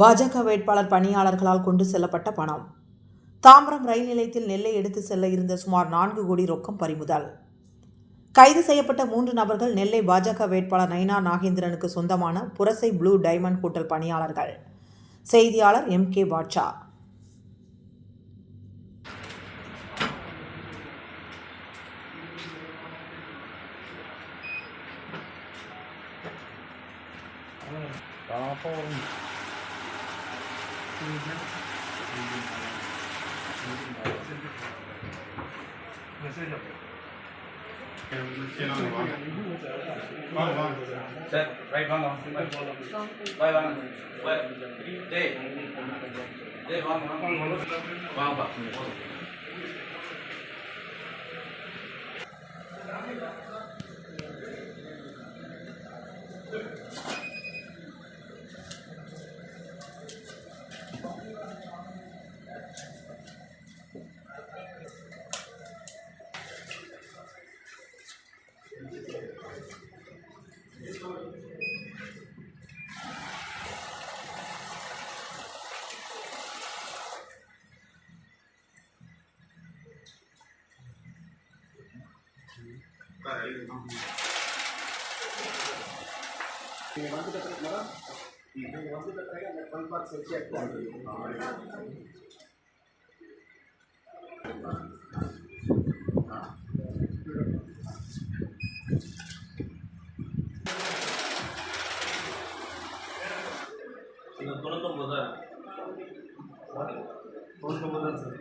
பாஜக வேட்பாளர் பணியாளர்களால் கொண்டு செல்லப்பட்ட பணம். தாம்பரம் ரயில் நிலையத்தில் நெல்லை எடுத்து செல்ல இருந்த சுமார் நான்கு கோடி ரொக்கம் பறிமுதல். கைது செய்யப்பட்ட மூன்று நபர்கள் நெல்லை பாஜக வேட்பாளர் நைனா நாகேந்திரனுக்கு சொந்தமான புரசை ப்ளூ டைமண்ட் ஹோட்டல் பணியாளர்கள். செய்தியாளர் M K Batsha Sir, right one off. Why one? Why? Day. Day one. One. One. One. நீங்கள் வந்து கட்டுறது மேடம் நீங்கள் வந்து கட்டுறது அந்த ஃபன் பாக்ஸ் வச்சு தொண்ணூத்தொம்பதா தொண்ணூத்தொம்பது தான் சார்?